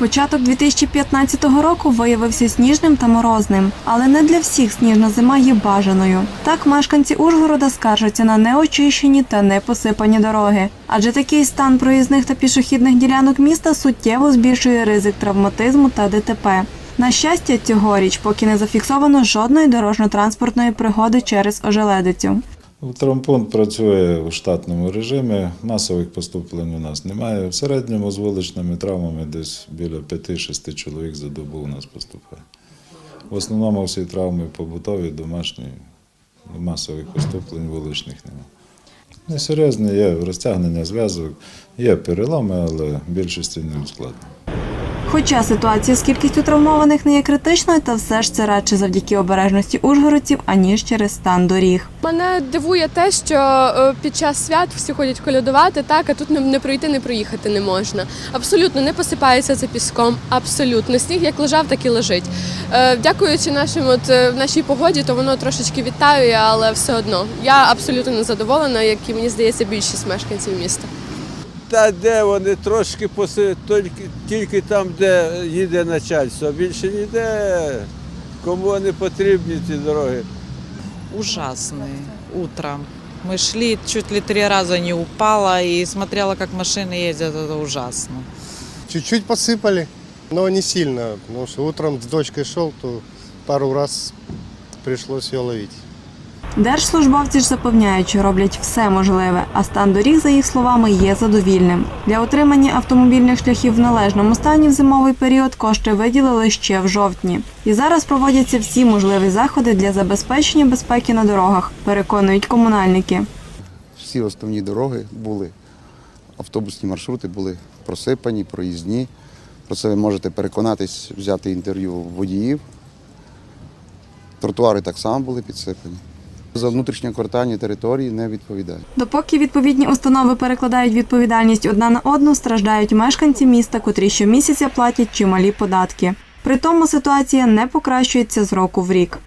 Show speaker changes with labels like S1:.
S1: Початок 2015 року виявився сніжним та морозним, але не для всіх сніжна зима є бажаною. Так мешканці Ужгорода скаржаться на неочищені та непосипані дороги, адже такий стан проїзних та пішохідних ділянок міста суттєво збільшує ризик травматизму та ДТП. На щастя, цьогоріч поки не зафіксовано жодної дорожньо-транспортної пригоди через ожеледицю.
S2: Травмпункт працює у штатному режимі, масових поступлень у нас немає. В середньому з вуличними травмами десь біля 5-6 чоловік за добу у нас поступає. В основному всі травми побутові, домашні, масових поступлень вуличних немає. Несерйозне є розтягнення зв'язок, є переломи, але більшості не ускладнено.
S1: Хоча ситуація з кількістю травмованих не є критичною, та все ж це радше завдяки обережності ужгородців, аніж через стан доріг.
S3: Мене дивує те, що е, під час свят всі ходять колядувати, так а тут не, пройти, не проїхати не можна. Абсолютно не посипається це піском. Абсолютно сніг як лежав, так і лежить. Е, Дякуючи нашим, от е, нашій погоді, то воно трошечки відтаює, але все одно я абсолютно не задоволена, як і мені здається, більшість мешканців міста
S4: Та де вони трошки поси, тільки, тільки там, де їде начальство, а більше ніде. Кому вони потрібні ці дороги?
S5: ужасные утром. Мы шли, чуть ли три раза не упала и смотрела, как машины ездят, это ужасно.
S6: Чуть-чуть посыпали, но не сильно, потому что утром с дочкой шел, то пару раз пришлось ее ловить.
S1: Держслужбовці ж запевняють, що роблять все можливе, а стан доріг, за їх словами, є задовільним. Для отримання автомобільних шляхів в належному стані в зимовий період кошти виділили ще в жовтні. І зараз проводяться всі можливі заходи для забезпечення безпеки на дорогах, переконують комунальники.
S7: всі основні дороги були, автобусні маршрути були просипані, проїзні. Про це ви можете переконатись, взяти інтерв'ю водіїв. Тротуари так само були підсипані. За внутрішньоквартальні території не відповідають.
S1: Допоки відповідні установи перекладають відповідальність одна на одну, страждають мешканці міста, котрі щомісяця платять чималі податки. При тому ситуація не покращується з року в рік.